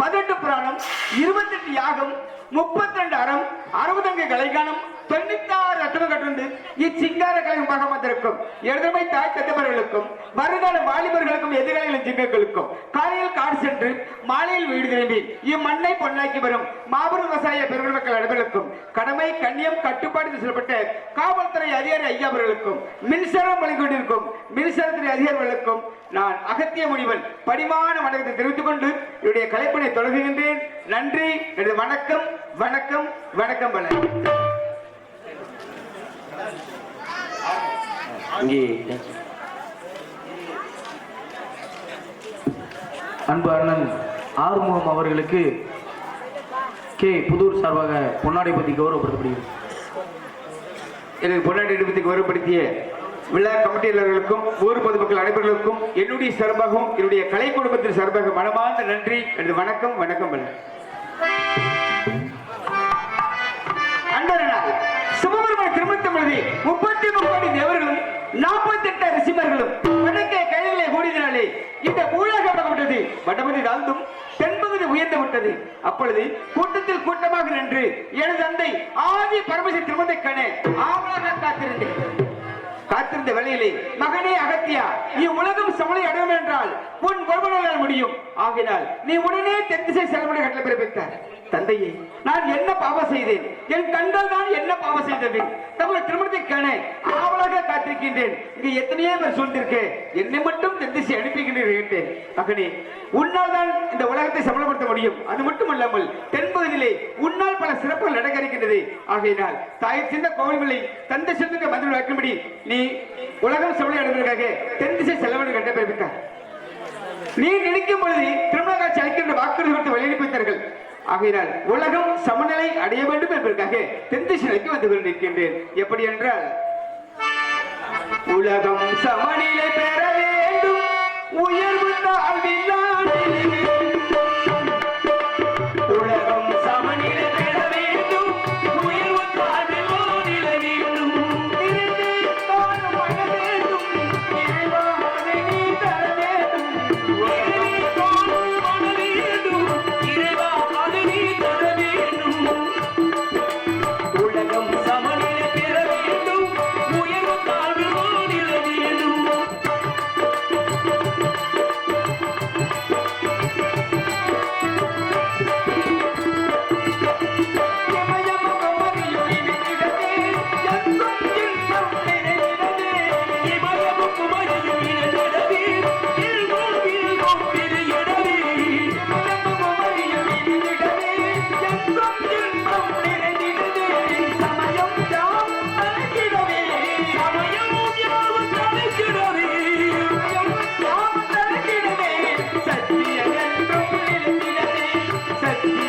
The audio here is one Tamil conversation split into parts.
பதினெட்டு புராணம் இருபத்தெட்டு யாகம் முப்பத்தி ரெண்டு அறம் அறுபத்தஞ்சு கலைகானம் தொண்ணூத்தாறு ரத்தம் கட்டுண்டு. இச்சிங்கார கலையும் பகமத்திற்கும் எழுதமை தாய் தந்தவர்களுக்கும் வருங்கால வாலிபர்களுக்கும் எதிர்கால சிங்கங்களுக்கும் காலையில் காடு சென்று மாலையில் வீடு திரும்பி இம்மண்ணை பொன்னாக்கி வரும் மாபெரும் விவசாய பெருமை மக்கள் அனைவருக்கும் கடமை கண்ணியம் கட்டுப்பாடு சொல்லப்பட்ட காவல்துறை அதிகாரி ஐயா அவர்களுக்கும் மின்சாரம் வழங்கிக்கொண்டிருக்கும் மின்சாரத்துறை அதிகாரிகளுக்கும் நான் அகத்திய முனிவன் படிமான வணக்கத்தை தெரிவித்துக் கொண்டு என்னுடைய கலைப்பணி தொடங்குகின்றேன். நன்றி. எனது வணக்கம் வணக்கம் வணக்கம் பல அன்பு அண்ணன் ஆறுமுகம் அவர்களுக்கு கே புதூர் சார்பாக பொன்னாடை பற்றி கௌரவப்படுத்தப்படுகிறது. எனக்கு பொன்னாடி இடத்தை கௌரவப்படுத்திய விழா கமிட்டியாளர்களுக்கும் ஊர் பொதுமக்கள் அனைவர்களுக்கும் என்னுடைய சார்பாகவும் என்னுடைய கலை குடும்பத்தின் சார்பாக மனமார்ந்த நன்றி எனது வணக்கம் வணக்கம் வணக்கம். அன்பரனார் சிவபெருமான திருமணம் எழுதி முப்பத்தி முப்பது தேவர்களும் நாற்பத்தி எட்டு ரிசிமர்களும் வணக்க கைகளை கூடினாலே இந்த ஊழகப்பட்டது வடபதி தாழ்ந்தும் தென்பகுதி உயர்ந்து விட்டது. அப்பொழுது கூட்டத்தில் கூட்டமாக நின்று எனது தந்தை ஆதி பரமசி திருமணத்தை கண ஆவலாக காத்திருந்தேன். காத்திருந்த வேளையிலே மகனே அகத்தியா நீ உலகம் சமலை அடையும் என்றால் உன் ஒருவனால் முடியும். ஆகினால் நீ உடனே தென் திசை செல்வனை கட்டளை பிறப்பித்தார் தந்தையே நான் என்ன பாவம் செய்தேன்? என் கண்கள் தான் என்ன பாவம் செய்தது? தமிழ் திருமணத்தை ஆவலாக காத்திருக்கின்றேன். இங்கு எத்தனையோ பேர் சொல்லிருக்க என்னை மட்டும் தென் திசை அனுப்பிக்கின்றேன் கேட்டேன் மகனே உன்னால் தான் இந்த உலகத்தை சமலப்படுத்த முடியும். அது மட்டுமல்லாமல் தென்பகுதியிலே உன்னால் பல சிறப்புகள் நடக்க இருக்கின்றது ஆகையினால் தாய் சிந்த கோவில்களை தந்தை சொந்த மந்திரம் வைக்கும்படி நீ உலகம் சமலை அடைவதற்காக தென் திசை செல்ல வேண்டும் கட்ட பிறப்பித்தார் நீ நினைக்கும் பொழுது திருமண காட்சி அளிக்கின்ற வாக்குறுதி கொடுத்து வழியனுப்பித்தார்கள். ஆகையினால் உலகம் சமநிலை அடைய வேண்டும் என்பதற்காக தென்திசைக்கு வந்து கொண்டிருக்கின்றேன். எப்படி என்றால் உலகம் சமநிலை பெற வேண்டும். உயர்வு தாழ்வில்லாமல் உலகம்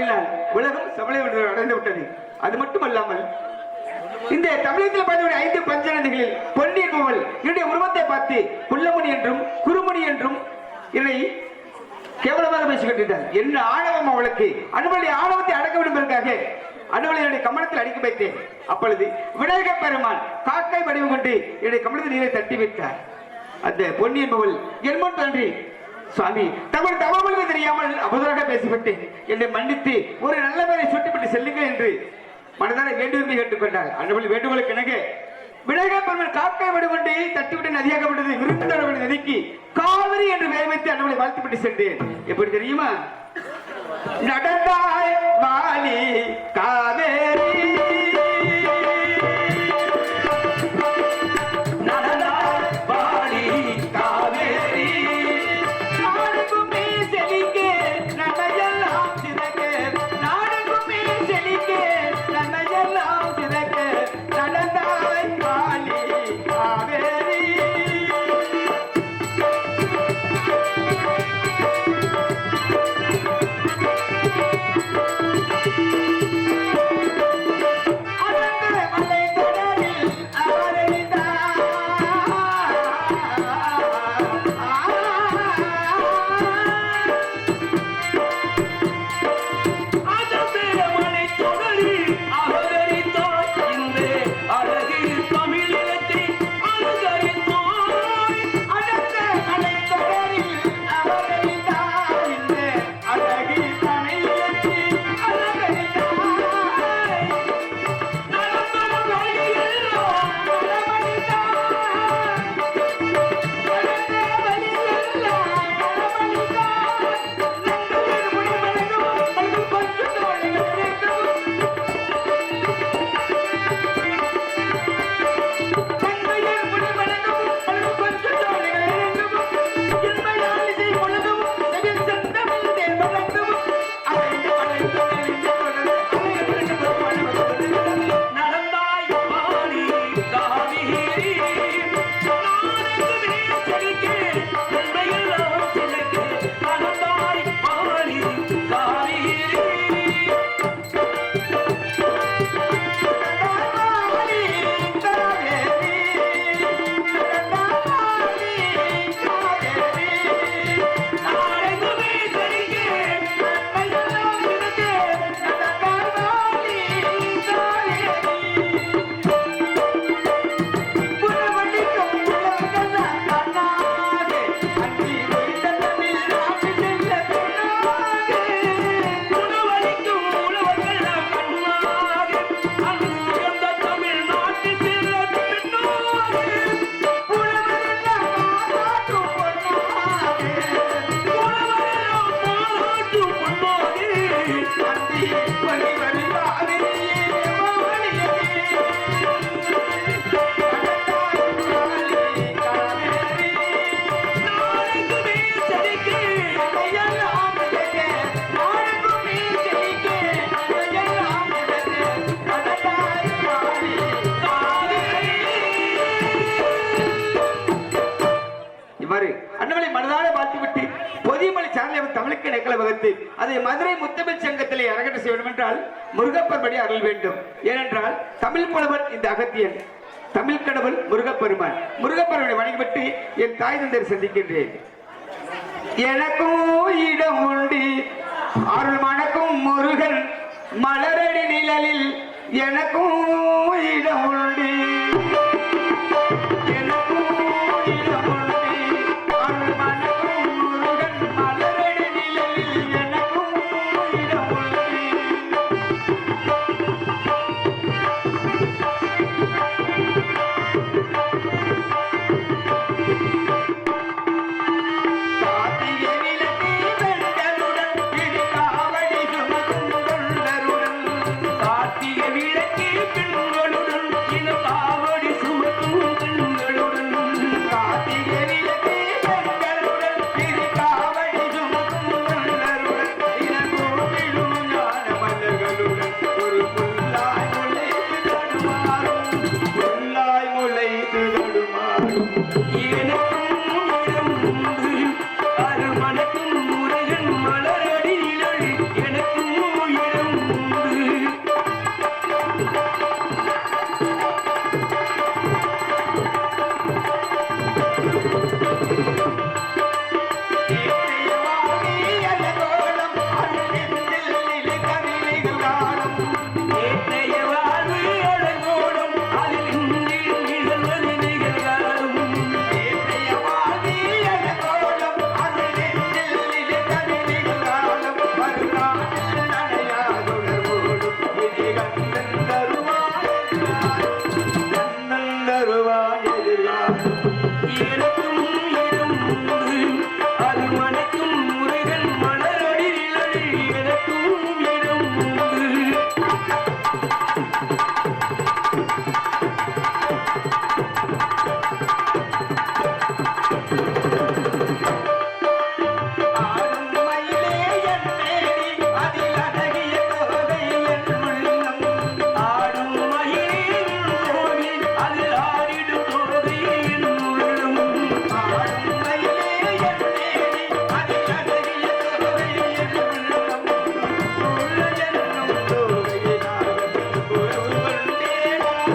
முருகப்பன் உலகம் சமலை அடைந்து விட்டது. அது மட்டுமல்லாமல் இந்த தமிழகத்தில் பார்த்த ஐந்து பஞ்சநதிகளில் பொன்னி என்பவள் என்னுடைய உருவத்தை பார்த்து புல்லமணி என்றும் குருமணி என்றும் என்னை கேவலமாக பேசிக்கொண்டிருந்தார். என்ன ஆணவம் அவளுக்கு. அனுமதி ஆணவத்தை அடக்க விடுவதற்காக என்பதற்காக அனுமதி என்னுடைய கமலத்தில் அடிக்க வைத்தேன். அப்பொழுது விநாயக பெருமான் காக்கை வடிவு கொண்டு என்னுடைய கமலத்தில் நீரை தட்டி வைத்தார். அந்த பொன்னி என்பவள் என்மன் தன்றி சுவாமி தங்கள் தவறுகளுக்கு தெரியாமல் அபுதராக பேசிவிட்டேன். என்னை மன்னித்து ஒரு நல்ல பேரை சுட்டிவிட்டு செல்லுங்கள் என்று மனதார வேண்டுமென்று கேட்டுக்கொண்டார். அன்பள் வேண்டுகோளுக்கு இணங்க விநாயகர் பெருமான் காக்கை விடுகொண்டு தட்டிவிட்டு நதியாக நதியாக்கப்பட்டது விருந்தரவன் நதிக்கு காவிரி என்று பெயர் வைத்து அண்ணவனை வாழ்த்துப்பட்டு சென்றேன். எப்படி தெரியுமா? நடந்தாய் வாலி காவேரி Thank you. சார்ந்த நெக்கல வகுத்து அதை மதுரை முத்தமிழ் சங்கத்திலே அரங்கட்ட செய்ய வேண்டும் என்றால் முருகப்பர் படி அருள் வேண்டும். ஏனென்றால் தமிழ் புலவர் இந்த அகத்தியன். தமிழ் கடவுள் முருகப்பெருமான். முருகப்பெருமனை வணங்கிவிட்டு என் தாய் தந்தை சந்திக்கின்றேன். எனக்கும் இடம் உண்டு. அருள் மணக்கும் முருகன் மலரடி நிழலில் எனக்கும் இடம் உண்டு.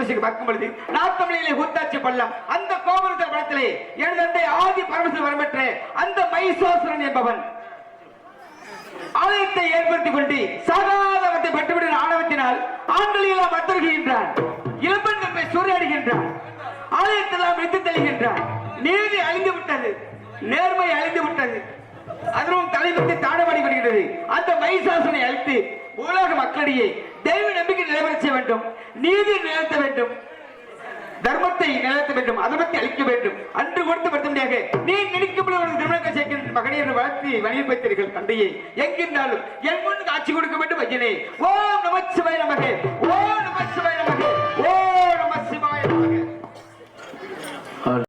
நடனசேவன் பார்க்கும் பொழுது நாத்தமிழிலே கூத்தாட்சி பள்ளம். அந்த கோபுரத்த படத்திலே எனது தந்தை ஆதி பரமசிவன் வரம்பெற்ற அந்த மைசோசரன் என்பவன். ஆலயத்தை ஏற்படுத்திக் கொண்டு சாகாதவத்தை பெற்றுவிடும் ஆணவத்தினால் ஆண்கள் எல்லாம் அத்தருகின்றான் இளம்பெண்கள் போய் சூறையாடுகின்றான். ஆலயத்தெல்லாம் விட்டு தெளிகின்றான் நீதி அழிந்து விட்டது. நேர்மை அழிந்து விட்டது. அதுவும் தலைவிட்டு தாடமாடி வருகிறது அந்த மைசாசனை அழித்து உலக மக்களிடையே தெய்வ நம்பிக்கை நிலைபெற செய்ய வேண்டும். நீதி நிலைத்த வேண்டும். தர்மத்தை நிலைத்த வேண்டும். அதர்மத்தை அழிக்க வேண்டும். அன்று கொடுத்து வருத்தமையாக நீ நினைக்கும் திருமணத்தை திருமணம் சேர்க்கின்ற மகனே என்று வளர்த்தி வணிக வைத்தீர்கள் தந்தையை. எங்கிருந்தாலும் என் முன் காட்சி கொடுக்க வேண்டும் ஐயனே ஓம் நமச்சிவாய நமகே. ஓம் நமகே.